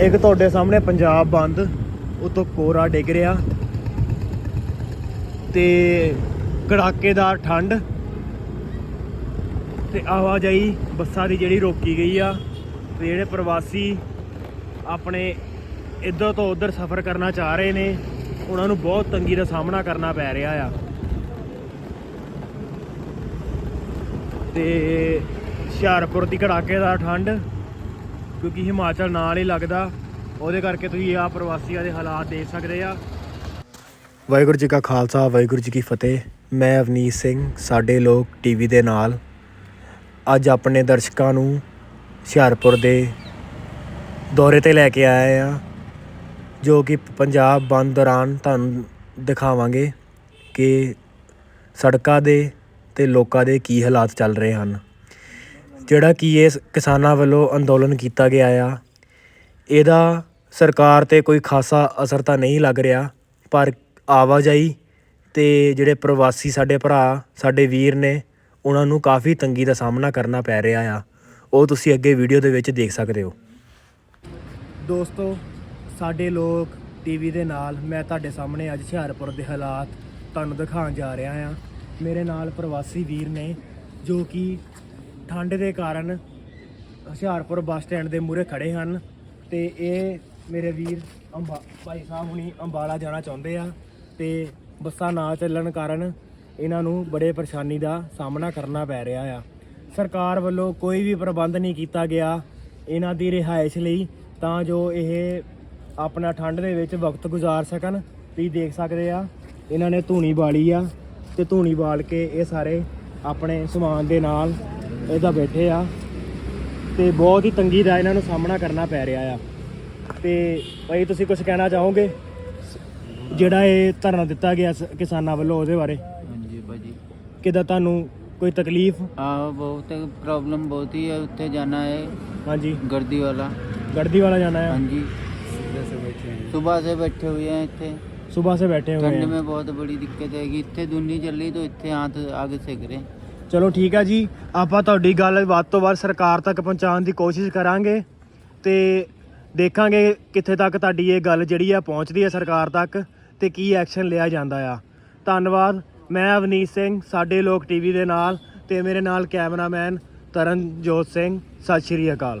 ਇੱਕ ਤੁਹਾਡੇ ਸਾਹਮਣੇ ਪੰਜਾਬ ਬੰਦ, ਉਤੋਂ ਕੋਰਾ ਡਿੱਗ ਰਿਹਾ। ਤੇ ਕੜਾਕੇਦਾਰ ਠੰਡ ਤੇ ਆਵਾਜਾਈ ਬੱਸਾਂ ਦੀ ਜਿਹੜੀ ਰੋਕੀ ਗਈ ਆ, ਤੇ ਜਿਹੜੇ ਪ੍ਰਵਾਸੀ ਆਪਣੇ ਇੱਧਰ ਤੋਂ ਉੱਧਰ ਸਫ਼ਰ ਕਰਨਾ ਚਾਹ ਰਹੇ ਨੇ, ਉਹਨਾਂ ਨੂੰ ਬਹੁਤ ਤੰਗੀ ਦਾ ਸਾਹਮਣਾ ਕਰਨਾ ਪੈ ਰਿਹਾ ਆ। ਤੇ ਹੁਸ਼ਿਆਰਪੁਰ ਦੀ ਕੜਾਕੇਦਾਰ ਠੰਡ ਕਿਉਂਕਿ ਹਿਮਾਚਲ ਨਾਲ ਹੀ ਲੱਗਦਾ। ਉਹਦੇ ਕਰਕੇ ਤੁਸੀਂ ਆ ਪ੍ਰਵਾਸੀਆਂ ਦੇ ਹਾਲਾਤ ਦੇਖ ਸਕਦੇ ਆ। ਵਾਹਿਗੁਰੂ ਜੀ ਕਾ ਖਾਲਸਾ, ਵਾਹਿਗੁਰੂ ਜੀ ਕੀ ਫਤਿਹ। ਮੈਂ ਅਵਨੀਤ ਸਿੰਘ, ਸਾਡੇ ਲੋਕ ਟੀਵੀ ਦੇ ਨਾਲ। ਅੱਜ ਆਪਣੇ ਦਰਸ਼ਕਾਂ ਨੂੰ ਹੁਸ਼ਿਆਰਪੁਰ ਦੇ ਦੌਰੇ ਤੇ ਲੈ ਕੇ ਆਏ ਆ, ਜੋ ਕਿ ਪੰਜਾਬ ਬੰਦ ਦੌਰਾਨ ਤੁਹਾਨੂੰ ਦਿਖਾਵਾਂਗੇ ਕਿ ਸੜਕਾਂ ਦੇ ਤੇ ਲੋਕਾਂ ਦੇ ਕੀ ਹਾਲਾਤ ਚੱਲ ਰਹੇ ਹਨ। ਜਿਹੜਾ ਕਿ ਇਸ ਕਿਸਾਨਾਂ ਵੱਲੋਂ ਅੰਦੋਲਨ ਕੀਤਾ ਗਿਆ ਆ। ਇਹਦਾ ਸਰਕਾਰ ਤੇ ਕੋਈ ਖਾਸਾ ਅਸਰ ਤਾਂ ਨਹੀਂ ਲੱਗ ਰਿਹਾ, ਪਰ ਆਵਾਜਾਈ ਅਤੇ ਜਿਹੜੇ ਪ੍ਰਵਾਸੀ ਸਾਡੇ ਭਰਾ, ਸਾਡੇ ਵੀਰ ਨੇ, ਉਹਨਾਂ ਨੂੰ ਕਾਫੀ ਤੰਗੀ ਦਾ ਸਾਹਮਣਾ ਕਰਨਾ ਪੈ ਰਿਹਾ ਆ। ਉਹ ਤੁਸੀਂ ਅੱਗੇ ਵੀਡੀਓ ਦੇ ਵਿੱਚ ਦੇਖ ਸਕਦੇ ਹੋ। ਦੋਸਤੋ, ਸਾਡੇ ਲੋਕ ਟੀਵੀ ਦੇ ਨਾਲ, ਮੈਂ ਤੁਹਾਡੇ ਸਾਹਮਣੇ ਅੱਜ ਹੁਸ਼ਿਆਰਪੁਰ ਦੇ ਹਾਲਾਤ ਤੁਹਾਨੂੰ ਦਿਖਾਉਣ ਜਾ ਰਿਹਾ ਆ। ਮੇਰੇ ਨਾਲ ਪ੍ਰਵਾਸੀ ਵੀਰ ਨੇ, ਜੋ ਕਿ ਠੰਡ ਦੇ ਕਾਰਨ ਹੁਸ਼ਿਆਰਪੁਰ ਬੱਸ ਸਟੈਂਡ ਦੇ ਮੂਹਰੇ ਖੜੇ ਹਨ ਤੇ ਇਹ ਮੇਰੇ ਵੀਰ ਅੰਬਾ, ਭਾਈ ਸਾਹਿਬ ਹੁਣੀ ਅੰਬਾਲਾ ਜਾਣਾ ਚਾਹੁੰਦੇ ਆ ਤੇ ਬੱਸਾਂ ਨਾ ਚੱਲਣ ਕਾਰਨ ਇਹਨਾਂ ਨੂੰ ਬੜੇ ਪਰੇਸ਼ਾਨੀ ਦਾ ਸਾਹਮਣਾ ਕਰਨਾ ਪੈ ਰਿਹਾ ਆ। ਸਰਕਾਰ ਵੱਲੋਂ ਕੋਈ ਵੀ ਪ੍ਰਬੰਧ ਨਹੀਂ ਕੀਤਾ ਗਿਆ ਇਹਨਾਂ ਦੀ ਰਿਹਾਇਸ਼ ਲਈ ਤਾਂ ਜੋ ਇਹ ਆਪਣਾ ਠੰਡ ਦੇ ਵਿੱਚ ਵਕਤ ਗੁਜ਼ਾਰ ਸਕਣ। ਤੁਸੀਂ ਦੇਖ ਸਕਦੇ ਆ, ਇਹਨਾਂ ਨੇ ਧੂਣੀ ਬਾਲੀ ਆ ਤੇ ਧੂਣੀ ਬਾਲ ਕੇ ਇਹ ਸਾਰੇ ਆਪਣੇ ਸਮਾਨ ਦੇ ਨਾਲ ਇਹਦਾ ਬੈਠੇ ਆ ਤੇ ਬਹੁਤ ਹੀ ਤੰਗੀ ਦਾ ਇਹਨਾਂ ਨੂੰ ਸਾਹਮਣਾ ਕਰਨਾ ਪੈ ਰਿਹਾ ਆ ਤੇ ਭਾਈ ਤੁਸੀਂ ਕੁਝ ਕਹਿਣਾ ਚਾਹੋਗੇ ਜਿਹੜਾ ਇਹ ਧਰਨਾ ਦਿੱਤਾ ਗਿਆ ਸ- ਕਿਸਾਨਾਂ ਵੱਲੋਂ ਉਹਦੇ ਬਾਰੇ ਹਾਂਜੀ ਭਾਜੀ ਕਿਦਾਂ ਤੁਹਾਨੂੰ ਕੋਈ ਤਕਲੀਫ ਆਹ ਬਹੁਤ ਪ੍ਰੋਬਲਮ ਬਹੁਤ ਹੀ ਹੈ ਉੱਥੇ ਜਾਣਾ ਹੈ ਹਾਂਜੀ गर्दी वाला ਗੜਦੀ ਵਾਲਾ ਜਾਣਾ हाँ ਹੈ जी सुबह से बैठे हुए हैं इतने ਸਵੇਰ ਸੇ ਬੈਠੇ ਹੋਏ ठंड हैं में बहुत बड़ी दिक्कत है इतने दूर नहीं चल रही तो इतने हाथ आगे सेक रहे हैं। ਚਲੋ ਠੀਕ ਆ ਜੀ, ਆਪਾਂ ਤੁਹਾਡੀ ਗੱਲ ਵੱਧ ਤੋਂ ਵੱਧ ਸਰਕਾਰ ਤੱਕ ਪਹੁੰਚਾਉਣ ਦੀ ਕੋਸ਼ਿਸ਼ ਕਰਾਂਗੇ ਤੇ ਦੇਖਾਂਗੇ ਕਿੱਥੇ ਤੱਕ ਤੁਹਾਡੀ ਇਹ ਗੱਲ ਜਿਹੜੀ ਆ ਪਹੁੰਚਦੀ ਹੈ ਸਰਕਾਰ ਤੱਕ ਤੇ ਕੀ ਐਕਸ਼ਨ ਲਿਆ ਜਾਂਦਾ ਆ। ਧੰਨਵਾਦ, ਮੈਂ ਅਵਨੀਤ ਸਿੰਘ, ਸਾਡੇ ਲੋਕ ਟੀਵੀ ਦੇ ਨਾਲ ਤੇ ਮੇਰੇ ਨਾਲ ਕੈਮਰਾਮੈਨ ਤਰਨਜੋਤ ਸਿੰਘ, ਸਤਿ ਸ਼੍ਰੀ ਅਕਾਲ।